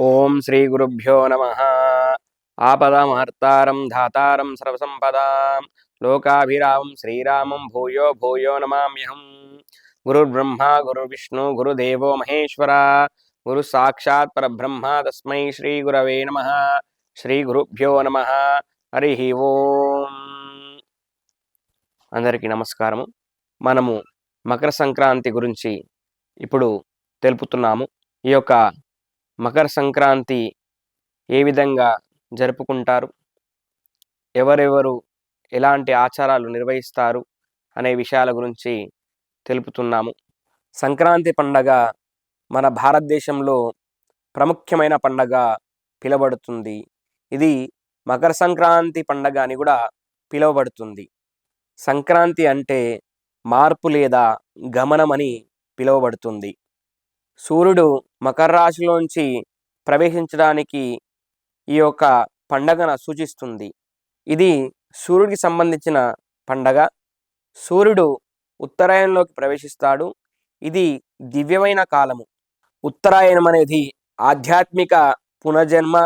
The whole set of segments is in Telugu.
ఓం శ్రీ గురుభ్యో నమ. ఆపదమహర్తారం ధాతారం సర్వసంపదాం. లోకాభిరామం శ్రీరామం భూయో భూయో నమామ్యహం. గురుర్బ్రహ్మ గురుర్విష్ణు గురుదేవో మహేశ్వర. గురు సాక్షాత్ పరబ్రహ్మ తస్మై శ్రీ గురవే నమ. శ్రీ గురుభ్యో నమ. హరి ఓం. అందరికీ నమస్కారము. మనము మకర సంక్రాంతి గురించి ఇప్పుడు తెలుపుతున్నాము. ఈ యొక్క మకర సంక్రాంతి ఏ విధంగా జరుపుకుంటారు? ఎవరెవరు ఎలాంటి ఆచారాలు నిర్వహిస్తారు? అనే విషయాల గురించి తెలుపుతున్నాము. సంక్రాంతి పండగ మన భారతదేశంలో ప్రముఖ్యమైన పండగ పిలువబడుతుంది. ఇది మకర సంక్రాంతి పండగ అని కూడా పిలువబడుతుంది. సంక్రాంతి అంటే మార్పు లేదా గమనం అని పిలువబడుతుంది. సూర్యుడు మకర రాశిలోంచి ప్రవేశించడానికి ఈ యొక్క పండగను సూచిస్తుంది. ఇది సూర్యుడికి సంబంధించిన పండగ. సూర్యుడు ఉత్తరాయణంలోకి ప్రవేశిస్తాడు. ఇది దివ్యమైన కాలము. ఉత్తరాయణం అనేది ఆధ్యాత్మిక పునర్జన్మ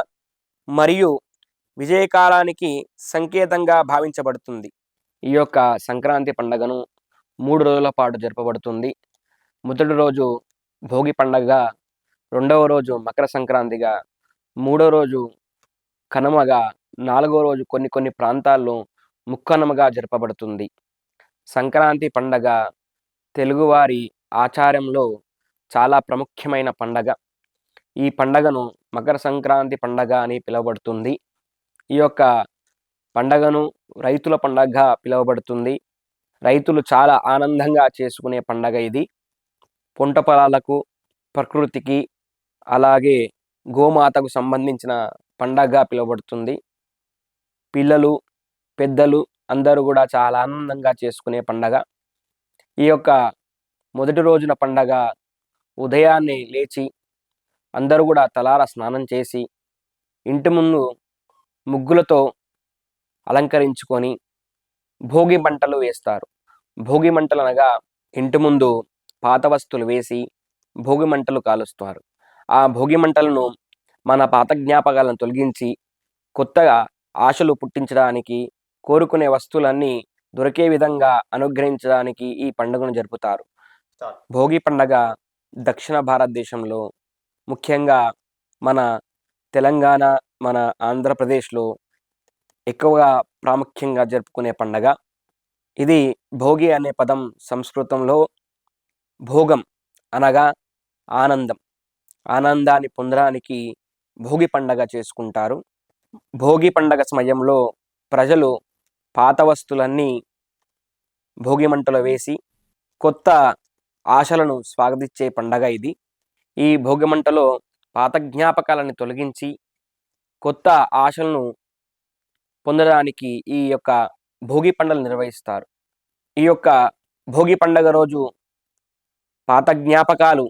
మరియు విజయకాలానికి సంకేతంగా భావించబడుతుంది. ఈ యొక్క సంక్రాంతి పండుగను మూడు రోజుల పాటు జరపబడుతుంది. మొదటి రోజు భోగి పండగగా రెండవ రోజు మకర సంక్రాంతిగా మూడో రోజు కనుమగా నాలుగో రోజు కొన్ని కొన్ని ప్రాంతాల్లో ముక్కనుమగా జరపబడుతుంది. సంక్రాంతి పండగ తెలుగువారి ఆచారంలో చాలా ప్రముఖ్యమైన పండగ. ఈ పండగను మకర సంక్రాంతి పండగ అని పిలువబడుతుంది. ఈ యొక్క పండగను రైతుల పండగగా పిలువబడుతుంది. రైతులు చాలా ఆనందంగా చేసుకునే పండగ ఇది. పొంట పొలాలకు ప్రకృతికి అలాగే గోమాతకు సంబంధించిన పండగగా పిలువబడుతుంది. పిల్లలు పెద్దలు అందరూ కూడా చాలా ఆనందంగా చేసుకునే పండగ. ఈ యొక్క మొదటి రోజున పండగ ఉదయాన్నే లేచి అందరూ కూడా తలార స్నానం చేసి ఇంటి ముందు ముగ్గులతో అలంకరించుకొని భోగి మంటలు వేస్తారు. భోగి మంటలు అనగా ఇంటి ముందు పాత వస్తువులు వేసి భోగి మంటలు కాలుస్తారు ఆ భోగి మంటలను మన పాత జ్ఞాపకాలను తొలగించి కొత్తగా ఆశలు పుట్టించడానికి కోరుకునే వస్తువులన్నీ దొరికే విధంగా అనుగ్రహించడానికి ఈ పండుగను జరుపుతారు. భోగి పండగ దక్షిణ భారతదేశంలో ముఖ్యంగా మన తెలంగాణ మన ఆంధ్రప్రదేశ్లో ఎక్కువగా ప్రాముఖ్యంగా జరుపుకునే పండగ. ఇది భోగి అనే పదం సంస్కృతంలో భోగం అనగా ఆనందం. ఆనందాన్ని పొందడానికి భోగి పండగ చేసుకుంటారు. భోగి పండగ సమయంలో ప్రజలు పాత వస్తువులన్నీ భోగి మంటలో వేసి కొత్త ఆశలను స్వాగతించే పండగ ఇది. ఈ భోగి మంటలో పాత జ్ఞాపకాలను తొలగించి కొత్త ఆశలను పొందడానికి ఈ యొక్క భోగి పండుగలు నిర్వహిస్తారు. ఈ యొక్క భోగి పండగ రోజు పాత జ్ఞాపకాలు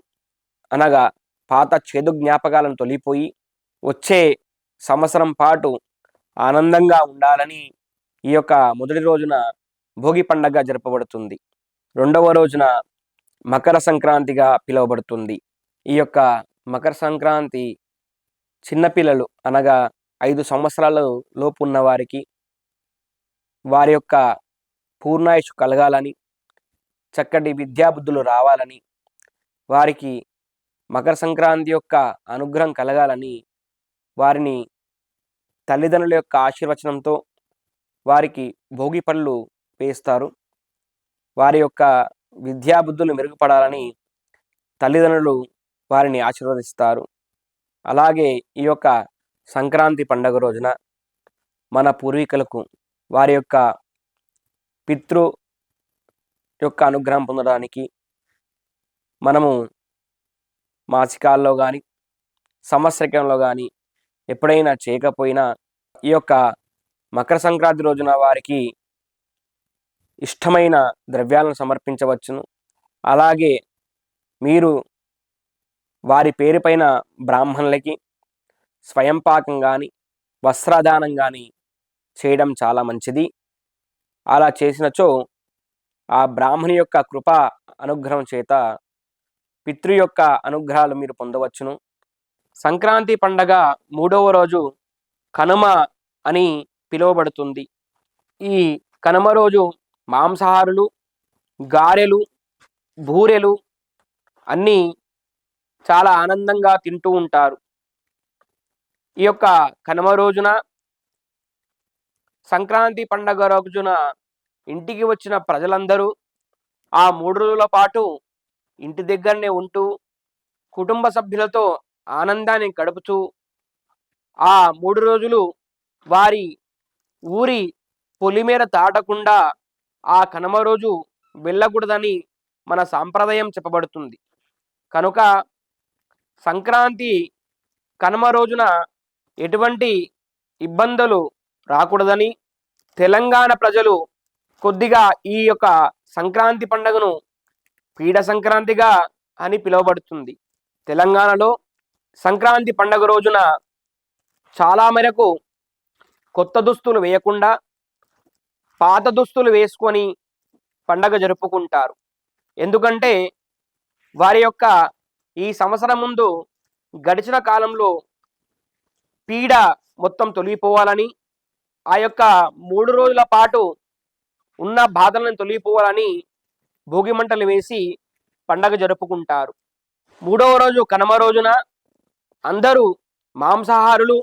అనగా పాత చేదు జ్ఞాపకాలను తొలిపోయి వచ్చే సంవత్సరం పాటు ఆనందంగా ఉండాలని ఈ యొక్క మొదటి రోజున భోగి పండగ జరపబడుతుంది. రెండవ రోజున మకర సంక్రాంతిగా పిలువబడుతుంది. ఈ యొక్క మకర సంక్రాంతి చిన్నపిల్లలు అనగా ఐదు సంవత్సరాల లోపు ఉన్న వారికి వారి యొక్క పూర్ణాయుష్ కలగాలని చక్కటి విద్యాబుద్ధులు రావాలని వారికి మకర సంక్రాంతి యొక్క అనుగ్రహం కలగాలని వారిని తల్లిదండ్రుల యొక్క ఆశీర్వచనంతో వారికి భోగి పళ్ళు వేస్తారు. వారి యొక్క విద్యాబుద్ధులు మెరుగుపడాలని తల్లిదండ్రులు వారిని ఆశీర్వదిస్తారు. అలాగే ఈ యొక్క సంక్రాంతి పండగ రోజున మన పూర్వీకులకు వారి యొక్క పితృ యొక్క అనుగ్రహం పొందడానికి మనము మాసికాల్లో కానీ సంవత్సరంలో కానీ ఎప్పుడైనా చేయకపోయినా ఈ యొక్క మకర సంక్రాంతి రోజున వారికి ఇష్టమైన ద్రవ్యాలను సమర్పించవచ్చును. అలాగే మీరు వారి పేరుపైన బ్రాహ్మణులకి స్వయం పాకం కానీ వస్త్రదానం కానీ చేయడం చాలా మంచిది. అలా చేసినచో ఆ బ్రాహ్మణి యొక్క కృప అనుగ్రహం చేత పితృ యొక్క అనుగ్రహాలు మీరు పొందవచ్చును. సంక్రాంతి పండగ మూడవ రోజు కనుమ అని పిలువబడుతుంది. ఈ కనుమ రోజు మాంసాహారులు గారెలు బూరెలు అన్నీ చాలా ఆనందంగా తింటూ ఉంటారు. ఈ యొక్క కనుమ రోజున సంక్రాంతి పండగ రోజున ఇంటికి వచ్చిన ప్రజలందరూ ఆ మూడు రోజుల పాటు ఇంటి దగ్గరనే ఉంటూ కుటుంబ సభ్యులతో ఆనందాన్ని గడుపుతూ ఆ మూడు రోజులు వారి ఊరి పొలిమేర తాటకుండా ఆ కనుమ రోజు వెళ్ళకూడదని మన సాంప్రదాయం చెప్పబడుతుంది. కనుక సంక్రాంతి కనుమ రోజున ఎటువంటి ఇబ్బందులు రాకూడదని తెలంగాణ ప్రజలు కొద్దిగా ఈ యొక్క సంక్రాంతి పండుగను పీడ సంక్రాంతిగా అని పిలువబడుతుంది. తెలంగాణలో సంక్రాంతి పండుగ రోజున చాలా మేరకు కొత్త దుస్తులు వేయకుండా పాత దుస్తులు వేసుకొని పండగ జరుపుకుంటారు. ఎందుకంటే వారి యొక్క ఈ సంవత్సరం ముందు గడిచిన కాలంలో పీడ మొత్తం తొలగిపోవాలని ఆ యొక్క మూడు రోజుల పాటు ఉన్న బాధలను తొలగిపోవాలని భోగి మంటలు వేసి పండగ జరుపుకుంటారు. మూడవ రోజు కనుమ రోజున అందరూ మాంసాహారులు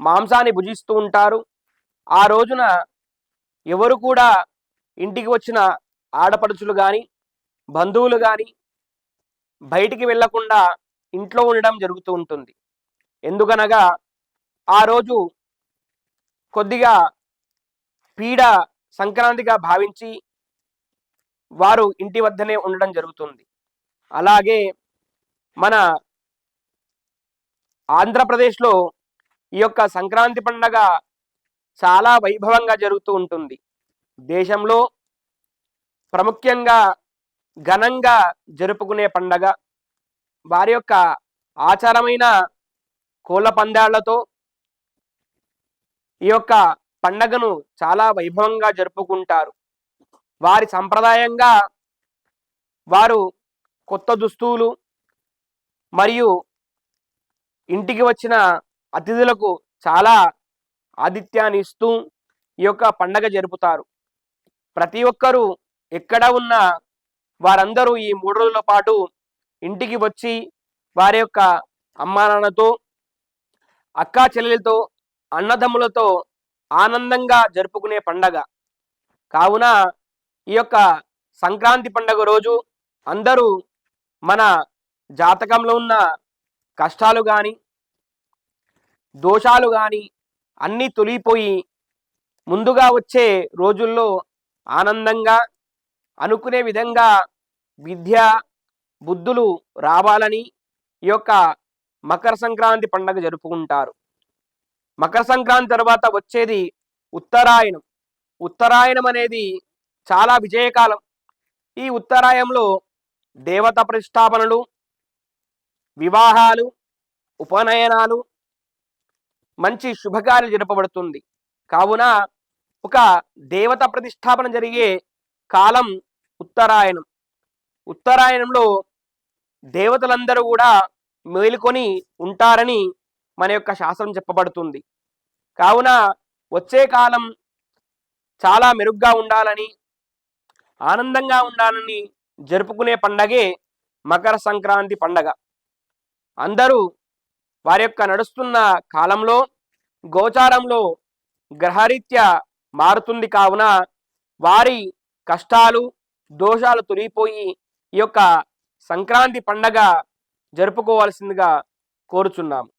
మాంసాన్ని భుజిస్తూ ఉంటారు. ఆ రోజున ఎవరు కూడా ఇంటికి వచ్చిన ఆడపడుచులు కానీ బంధువులు కానీ బయటికి వెళ్ళకుండా ఇంట్లో ఉండడం జరుగుతూ ఉంటుంది. ఎందుకనగా ఆ రోజు కొద్దిగా పీడ సంక్రాంతిగా భావించి వారు ఇంటి వద్దనే ఉండడం జరుగుతుంది. అలాగే మన ఆంధ్రప్రదేశ్లో ఈ యొక్క సంక్రాంతి పండగ చాలా వైభవంగా జరుగుతూ ఉంటుంది. దేశంలో ప్రాముఖ్యంగా ఘనంగా జరుపుకునే పండగ వారి యొక్క ఆచారమైన కోళ్ళ పందాళ్ళతో ఈ యొక్క పండగను చాలా వైభవంగా జరుపుకుంటారు. వారి సంప్రదాయంగా వారు కొత్త దుస్తులు మరియు ఇంటికి వచ్చిన అతిథులకు చాలా ఆతిథ్యాన్ని ఇస్తూ ఈ యొక్క పండగ జరుపుతారు. ప్రతి ఒక్కరూ ఎక్కడ ఉన్నా వారందరూ ఈ మూడు రోజుల పాటు ఇంటికి వచ్చి వారి యొక్క అమ్మా నాన్నతో అక్కా చెల్లెలతో అన్నదమ్ములతో ఆనందంగా జరుపుకునే పండగ. కావున ఈ యొక్క సంక్రాంతి పండగ రోజు అందరూ మన జాతకంలో ఉన్న కష్టాలు కానీ దోషాలు కానీ అన్నీ తొలిగిపోయి ముందుగా వచ్చే రోజుల్లో ఆనందంగా అనుకునే విధంగా విద్య బుద్ధులు రావాలని ఈ యొక్క మకర సంక్రాంతి పండుగ జరుపుకుంటారు. మకర సంక్రాంతి తర్వాత వచ్చేది ఉత్తరాయణం. ఉత్తరాయణం అనేది చాలా విజయకాలం. ఈ ఉత్తరాయంలో దేవత ప్రతిష్టాపనలు వివాహాలు ఉపనయనాలు మంచి శుభకార్యాలు జరపబడుతుంది. కావున ఒక దేవత ప్రతిష్టాపన జరిగే కాలం ఉత్తరాయణం. ఉత్తరాయణంలో దేవతలందరూ కూడా మేలుకొని ఉంటారని మన యొక్క శాస్త్రం చెప్పబడుతుంది. కావున వచ్చే కాలం చాలా మెరుగ్గా ఉండాలని ఆనందంగా ఉండాలని జరుపుకునే పండగే మకర సంక్రాంతి పండగ. అందరూ వారి యొక్క నడుస్తున్న కాలంలో గోచారంలో గ్రహరీత్యా మారుతుంది కావున వారి కష్టాలు దోషాలు తొలిగిపోయి ఈ యొక్క సంక్రాంతి పండగ జరుపుకోవాల్సిందిగా కోరుచున్నాము.